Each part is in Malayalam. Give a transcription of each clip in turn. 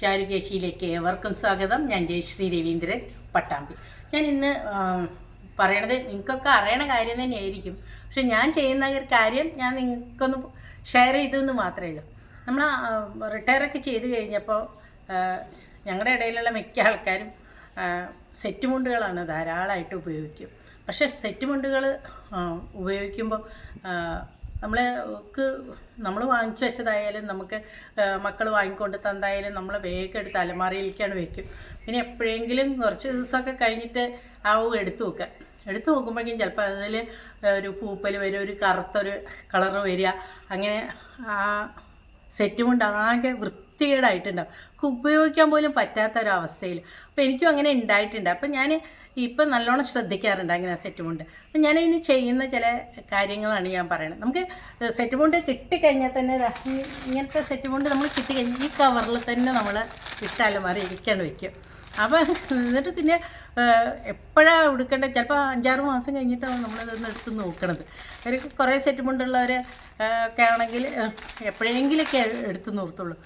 ചാരുകേശിയിലേക്ക് ഏവർക്കും സ്വാഗതം. ഞാൻ ജയശ്രീ രവീന്ദ്രൻ പട്ടാമ്പി. ഞാൻ ഇന്ന് പറയണത് നിങ്ങൾക്കൊക്കെ അറിയണ കാര്യം തന്നെയായിരിക്കും. പക്ഷെ ഞാൻ ചെയ്യുന്ന ഒരു കാര്യം ഞാൻ നിങ്ങൾക്കൊന്ന് ഷെയർ ചെയ്തെന്ന് മാത്രമേ ഉള്ളൂ. നമ്മൾ റിട്ടയറൊക്കെ ചെയ്തു കഴിഞ്ഞപ്പോൾ ഞങ്ങളുടെ ഇടയിലുള്ള മിക്ക ആൾക്കാരും സെറ്റ് മുണ്ടുകളാണ് ധാരാളമായിട്ട് ഉപയോഗിക്കും. പക്ഷേ സെറ്റ് മുണ്ടുകൾ ഉപയോഗിക്കുമ്പോൾ നമ്മൾക്ക് നമ്മൾ വാങ്ങിച്ചു വെച്ചതായാലും നമുക്ക് മക്കൾ വാങ്ങിക്കൊണ്ട് തന്നായാലും നമ്മൾ വേഗം എടുത്ത് അലമാറയിലേക്കാണ് വെക്കും. പിന്നെ എപ്പോഴെങ്കിലും കുറച്ച് ദിവസമൊക്കെ കഴിഞ്ഞിട്ട് ആവും എടുത്തു വെക്കുക. എടുത്തു നോക്കുമ്പോഴേക്കും ചിലപ്പോൾ അതിൽ ഒരു പൂപ്പൽ വരും ഒരു കറുത്തൊരു കളറ് വരിക. അങ്ങനെ ആ സെറ്റ് കൊണ്ട് ആകെ വൃത്തികേടായിട്ടുണ്ടാവും ഉപയോഗിക്കാൻ പോലും പറ്റാത്ത ഒരവസ്ഥയിൽ അപ്പോൾ എനിക്കും അങ്ങനെ ഉണ്ടായിട്ടുണ്ട്. അപ്പം ഞാൻ ഇപ്പം നല്ലോണം ശ്രദ്ധിക്കാറുണ്ട് അങ്ങനെ സെറ്റ് മുണ്ട് അപ്പം ഞാൻ ഇനി ചെയ്യുന്ന ചില കാര്യങ്ങളാണ് ഞാൻ പറയുന്നത് നമുക്ക് സെറ്റ് മുണ്ട് കിട്ടിക്കഴിഞ്ഞാൽ തന്നെ ഇങ്ങനത്തെ സെറ്റ് മുണ്ട് നമ്മൾ കിട്ടിക്കഴിഞ്ഞാൽ ഈ കവറിൽ തന്നെ നമ്മൾ ഇട്ടാലും മാറി ഇരിക്കാണ്ട് വയ്ക്കും അപ്പോൾ എന്നിട്ട് പിന്നെ എപ്പോഴാണ് എടുക്കേണ്ടത് ചിലപ്പോൾ അഞ്ചാറ് മാസം കഴിഞ്ഞിട്ടാണ് നമ്മളിതൊന്ന് എടുത്ത് നോക്കണത്. അവർക്ക് കുറേ സെറ്റ് മുണ്ടുള്ളവർ ഒക്കെ ആണെങ്കിൽ എപ്പോഴെങ്കിലൊക്കെ എടുത്ത് നിർത്തുള്ളൂ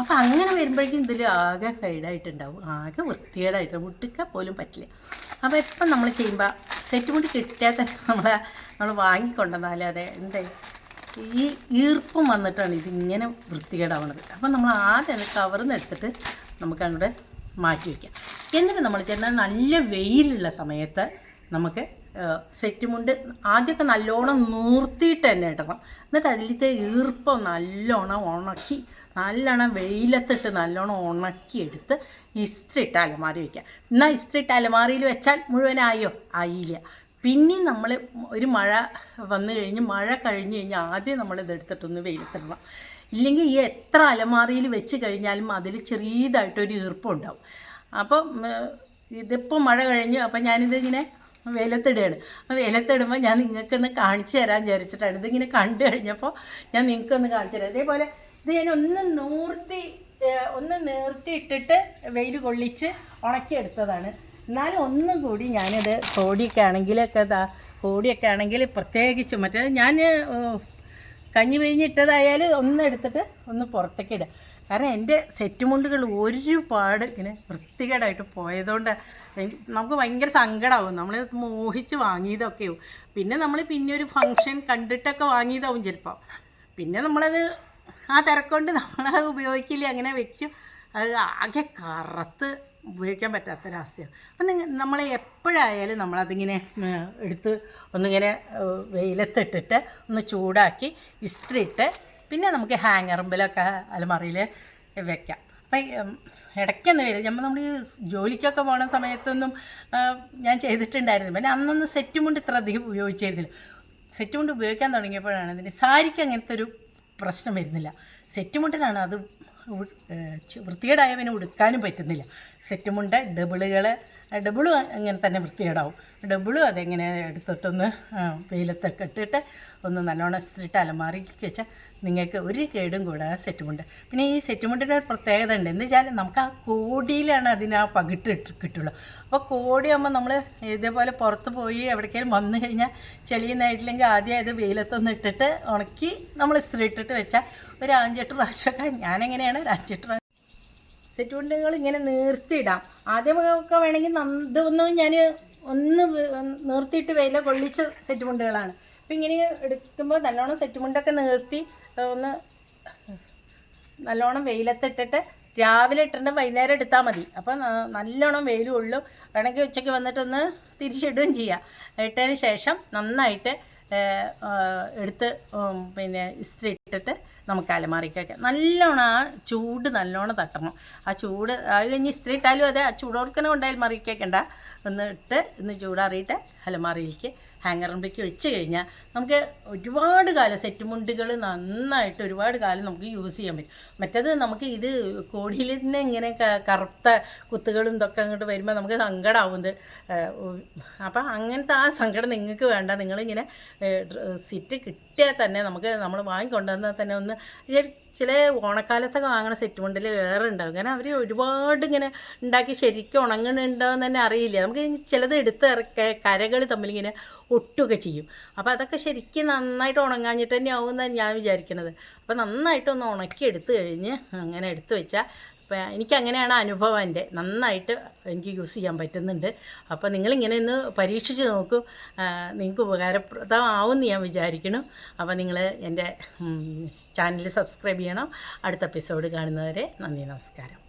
അപ്പോൾ അങ്ങനെ വരുമ്പോഴേക്കും ഇതിൽ ആകെ ഫെയ്ഡായിട്ടുണ്ടാവും ആകെ വൃത്തികേടായിട്ട് മുട്ടിക്കാൻ പോലും പറ്റില്ല. അപ്പോൾ എപ്പം നമ്മൾ ചെയ്യുമ്പോൾ സെറ്റ് മുടി കിട്ടിയാൽ തന്നെ നമ്മൾ നമ്മൾ വാങ്ങിക്കൊണ്ടെന്നാൽ അതെ എന്തേ? ഈ ഈർപ്പം വന്നിട്ടാണ് ഇതിങ്ങനെ വൃത്തികേടാവണത്. അപ്പം നമ്മൾ ആദ്യം കവറിൽ നിന്ന് എടുത്തിട്ട് നമുക്ക് അങ്ങോട്ട് മാറ്റി വയ്ക്കാം എന്നിട്ട് നമ്മൾ ചെന്നാൽ നല്ല വെയിലുള്ള സമയത്ത് നമുക്ക് സെറ്റ് മുണ്ട് ആദ്യമൊക്കെ നല്ലോണം നൂർത്തിയിട്ട് തന്നെ ഇടണം. എന്നിട്ട് അതിലത്തെ ഈർപ്പം നല്ലോണം ഉണക്കി നല്ലോണം വെയിലത്തിട്ട് നല്ലോണം ഉണക്കിയെടുത്ത് ഇസ്ത്രി ഇട്ട് അലമാരി വയ്ക്കുക എന്നാൽ ഇസ്ത്രി ഇട്ട് അലമാരിയിൽ വെച്ചാൽ മുഴുവനായോ ആയില്ല. പിന്നെ നമ്മൾ ഒരു മഴ വന്നു കഴിഞ്ഞ് മഴ കഴിഞ്ഞ് കഴിഞ്ഞാൽ ആദ്യം നമ്മൾ ഇതെടുത്തിട്ടൊന്ന് വെയിലത്തിടണം. ഇല്ലെങ്കിൽ ഈ എത്ര അലമാറിയിൽ വെച്ച് കഴിഞ്ഞാലും അതിൽ ചെറിയതായിട്ടൊരു ഈർപ്പം ഉണ്ടാവും അപ്പം ഇതിപ്പോൾ മഴ കഴിഞ്ഞു അപ്പം ഞാനിതിങ്ങനെ വിലത്തിടുകയാണ് അപ്പോൾ വിലത്തിടുമ്പോൾ ഞാൻ നിങ്ങൾക്കൊന്ന് കാണിച്ചു തരാൻ വിചാരിച്ചിട്ടാണ്. ഇതിങ്ങനെ കണ്ടു കഴിഞ്ഞപ്പോൾ ഞാൻ നിങ്ങൾക്കൊന്ന് കാണിച്ചു തരാം. അതേപോലെ ഇത് ഞാൻ ഒന്ന് നൂർത്തി ഒന്ന് നേർത്തി ഇട്ടിട്ട് വെയിൽ കൊള്ളിച്ച് ഉണക്കിയെടുത്തതാണ്. എന്നാലും ഒന്നും കൂടി ഞാനിത് കോടിയൊക്കെ ആണെങ്കിലൊക്കെ ഇതാ കോടിയൊക്കെ ആണെങ്കിൽ പ്രത്യേകിച്ച് മറ്റേ ഞാൻ കഞ്ഞി പിഴിഞ്ഞിട്ടതായാൽ ഒന്ന് എടുത്തിട്ട് ഒന്ന് പുറത്തേക്ക് ഇടുക. കാരണം എന്റെ സെറ്റ് മുണ്ടുകൾ ഒരുപാട് ഇങ്ങനെ വൃത്തികേടായിട്ട് പോയതുകൊണ്ട് നമുക്ക് ഭയങ്കര സങ്കടമാവും നമ്മൾ മോഹിച്ച് വാങ്ങിയതൊക്കെയാവും പിന്നെ നമ്മൾ പിന്നെ ഒരു ഫങ്ഷൻ കണ്ടിട്ടൊക്കെ വാങ്ങിയതാവും ചിലപ്പോൾ പിന്നെ നമ്മളത് ആ തിരക്കൊണ്ട് നമ്മളത് ഉപയോഗിക്കില്ല അങ്ങനെ വെക്കും. അത് ആകെ കറുത്ത് ഉപയോഗിക്കാൻ പറ്റാത്തൊരവസ്ഥയാണ് അപ്പം നിങ്ങൾ നമ്മൾ എപ്പോഴായാലും നമ്മളതിങ്ങനെ എടുത്ത് ഒന്നിങ്ങനെ വെയിലത്തിട്ടിട്ട് ഒന്ന് ചൂടാക്കി ഇസ്ത്രി ഇട്ട് പിന്നെ നമുക്ക് ഹാങ്ങറുമ്പിലൊക്കെ അലമറിയിൽ വെക്കാം. അപ്പം ഇടയ്ക്കൊന്ന് വരും. നമ്മൾ നമ്മൾ ഈ ജോലിക്കൊക്കെ പോണ സമയത്തൊന്നും ഞാൻ ചെയ്തിട്ടുണ്ടായിരുന്നു. പിന്നെ അന്നൊന്നും സെറ്റ് മുണ്ട് ഇത്ര അധികം ഉപയോഗിച്ചിരുന്നില്ല സെറ്റ് മുണ്ട് ഉപയോഗിക്കാൻ തുടങ്ങിയപ്പോഴാണ് ഇതിന് സാരിക്ക് അങ്ങനത്തെ ഒരു പ്രശ്നം വരുന്നില്ല. സെറ്റ് മുണ്ടിനാണ് അത് വൃത്തികേടായവന് ഉടുക്കാനും പറ്റുന്നില്ല. സെറ്റ് മുണ്ട് ഡബിളുകൾ ഡബിളും അങ്ങനെ തന്നെ വൃത്തികേടാവും. ഡബിളും അതെങ്ങനെ എടുത്തിട്ടൊന്ന് വെയിലത്തൊക്കെ ഇട്ടിട്ട് ഒന്ന് നല്ലോണം ഇസ്തിരിട്ട് അലമാറിക്ക് വെച്ചാൽ നിങ്ങൾക്ക് ഒരു കേടും കൂടാതെ സെറ്റ് സെറ്റുമുണ്ട്. പിന്നെ ഈ സെറ്റുമുണ്ടിന്റെ ഒരു പ്രത്യേകത ഉണ്ട്. എന്ന് വെച്ചാൽ നമുക്ക് ആ കോടിയിലാണ് അതിന് ആ പകിട്ട് കിട്ടുള്ളൂ. അപ്പോൾ കോടിയാകുമ്പോൾ നമ്മൾ ഇതേപോലെ പുറത്ത് പോയി എവിടേക്കെങ്കിലും വന്നു കഴിഞ്ഞാൽ ചെളിയുന്നായിട്ടില്ലെങ്കിൽ ആദ്യം ഇത് വെയിലത്തൊന്ന് ഇട്ടിട്ട് ഉണക്കി നമ്മൾ ഇസ്തിരി ഇട്ടിട്ട് വെച്ചാൽ ഒരു അഞ്ചെട്ട് പ്രാവശ്യമൊക്കെ ഞാനെങ്ങനെയാണ് ഒരു അഞ്ചെട്ട് സെറ്റ് മുണ്ടുകൾ ഇങ്ങനെ നിർത്തിയിടാം. ആദ്യമൊക്കെ വേണമെങ്കിൽ ഇതൊന്നും ഞാൻ ഒന്ന് നിർത്തിയിട്ട് വില കൊള്ളിച്ച സെറ്റ് മുണ്ടുകളാണ് അപ്പം ഇങ്ങനെ എടുക്കുമ്പോൾ നല്ലോണം സെറ്റ് മുണ്ടൊക്കെ നിർത്തി ഒന്ന് നല്ലോണം വെയിലത്തിട്ടിട്ട് രാവിലെ ഇട്ടിട്ട് വൈകുന്നേരം എടുത്താൽ മതി. അപ്പം നല്ലോണം വെയിലും ഉള്ളു. വേണമെങ്കിൽ ഉച്ചയ്ക്ക് വന്നിട്ടൊന്ന് തിരിച്ചിടുകയും ചെയ്യാം. ഇട്ടതിന് ശേഷം നന്നായിട്ട് എടുത്ത് പിന്നെ ഇസ്ത്രി ഇട്ടിട്ട് നമുക്ക് അലമാറിക്ക് നല്ലോണം ആ ചൂട് നല്ലോണം തട്ടണം. ആ ചൂട് അത് കഴിഞ്ഞ് ഇസ്ത്രി ഇട്ടാലും അതെ ആ ചൂടോർക്കനെ കൊണ്ട് അലമാറിക്ക് വെക്കണ്ട. ഒന്ന് ഇട്ട് ഒന്ന് ചൂടാറിയിട്ട് അലമാറിയിലേക്ക് ഹാങ്ങറിലേക്ക് വെച്ച് കഴിഞ്ഞാൽ നമുക്ക് ഒരുപാട് കാലം സെറ്റ് മുണ്ടുകൾ നന്നായിട്ട് ഒരുപാട് കാലം നമുക്ക് യൂസ് ചെയ്യാൻ പറ്റും. മറ്റേത് നമുക്ക് ഇത് കോടിയിൽ തന്നെ ഇങ്ങനെ കറുത്ത കുത്തുകളും ഇതൊക്കെ അങ്ങോട്ട് വരുമ്പോൾ നമുക്ക് സങ്കടമാവുന്നത് അപ്പം അങ്ങനത്തെ ആ സങ്കടം നിങ്ങൾക്ക് വേണ്ട. നിങ്ങളിങ്ങനെ സിറ്റ് കിട്ടിയാൽ തന്നെ നമുക്ക് നമ്മൾ വാങ്ങിക്കൊണ്ടുവന്നാൽ തന്നെ ഒന്ന് ചില ഓണക്കാലത്തൊക്കെ വാങ്ങണ സെറ്റ് മുണ്ടിൽ വേറെ ഉണ്ടാവും. കാരണം അവർ ഒരുപാട് ഇങ്ങനെ ഉണ്ടാക്കി ശരിക്കും ഉണങ്ങുന്നുണ്ടോ എന്ന് തന്നെ അറിയില്ല. നമുക്ക് ചിലത് എടുത്ത് കരകൾ കരകൾ തമ്മിലിങ്ങനെ ഒട്ടുകയൊക്കെ ചെയ്യും. അപ്പോൾ അതൊക്കെ ശരിക്കും നന്നായിട്ട് ഉണങ്ങാഞ്ഞിട്ട് തന്നെ ആവും എന്നാണ് ഞാൻ വിചാരിക്കുന്നത് അപ്പോൾ നന്നായിട്ടൊന്ന് ഉണക്കി എടുത്തു കഴിഞ്ഞ് അങ്ങനെ എടുത്ത് വെച്ചാൽ അപ്പോൾ എനിക്ക് അങ്ങനെയാണ് അനുഭവം എന്റെ. നന്നായിട്ട് എനിക്ക് യൂസ് ചെയ്യാൻ പറ്റുന്നുണ്ട്. അപ്പോൾ നിങ്ങളിങ്ങനെ ഒന്ന് പരീക്ഷിച്ച് നോക്കൂ. നിങ്ങൾക്ക് നിങ്ങൾക്ക് ഉപകാരപ്രദമാവുമെന്ന് ഞാൻ വിചാരിക്കുന്നു. അപ്പോൾ നിങ്ങൾ എന്റെ ചാനൽ സബ്സ്ക്രൈബ് ചെയ്യണം. അടുത്ത എപ്പിസോഡ് കാണുന്നവരെ നന്ദി നമസ്കാരം.